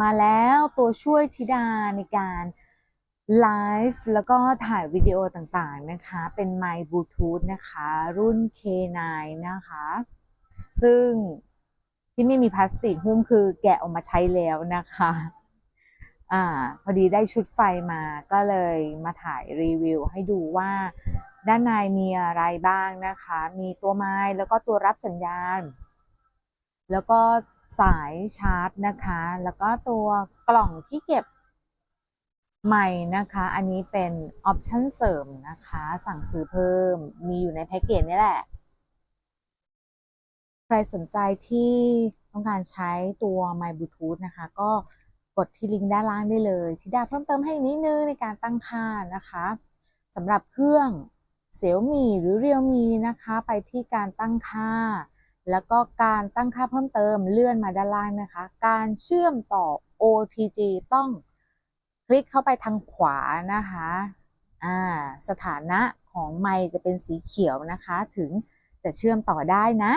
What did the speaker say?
มาแล้วตัวช่วยธิดาในการไลฟ์แล้วก็ถ่ายวิดีโอต่างๆนะคะ เป็นไมค์บลูทูธนะคะ รุ่น K9 นะคะ ซึ่งที่ไม่มีพลาสติกหุ้มคือแกะออกมาใช้แล้วนะคะอ่าพอดีได้ชุดไฟมาก็เลยมาถ่ายรีวิวให้ดูว่าด้านในมีอะไรบ้างนะคะ มีตัวไม้แล้วก็ตัวรับสัญญาณ แล้วก็ สายชาร์จนะคะ แล้วก็ตัวกล่องที่เก็บใหม่นะคะ อันนี้เป็นออปชั่นเสริมนะคะ สั่งซื้อเพิ่ม มีอยู่ในแพ็กเกจนี่แหละ ใครสนใจที่ต้องการใช้ตัว My Bluetooth นะคะ ก็กดที่ลิงก์ด้านล่างได้เลยทิดาเพิ่มเติมให้นิดนึงในการตั้งค่านะคะสำหรับเครื่อง Xiaomi หรือ Realme นะคะ ไปที่การตั้งค่า แล้วก็การตั้งค่าเพิ่มเติมเลื่อนมาด้านล่างนะคะ การเชื่อมต่อ OTG ต้องคลิกเข้าไปทางขวานะคะอ่าสถานะของไมค์จะเป็นสีเขียวนะคะ ถึงจะเชื่อมต่อได้นะ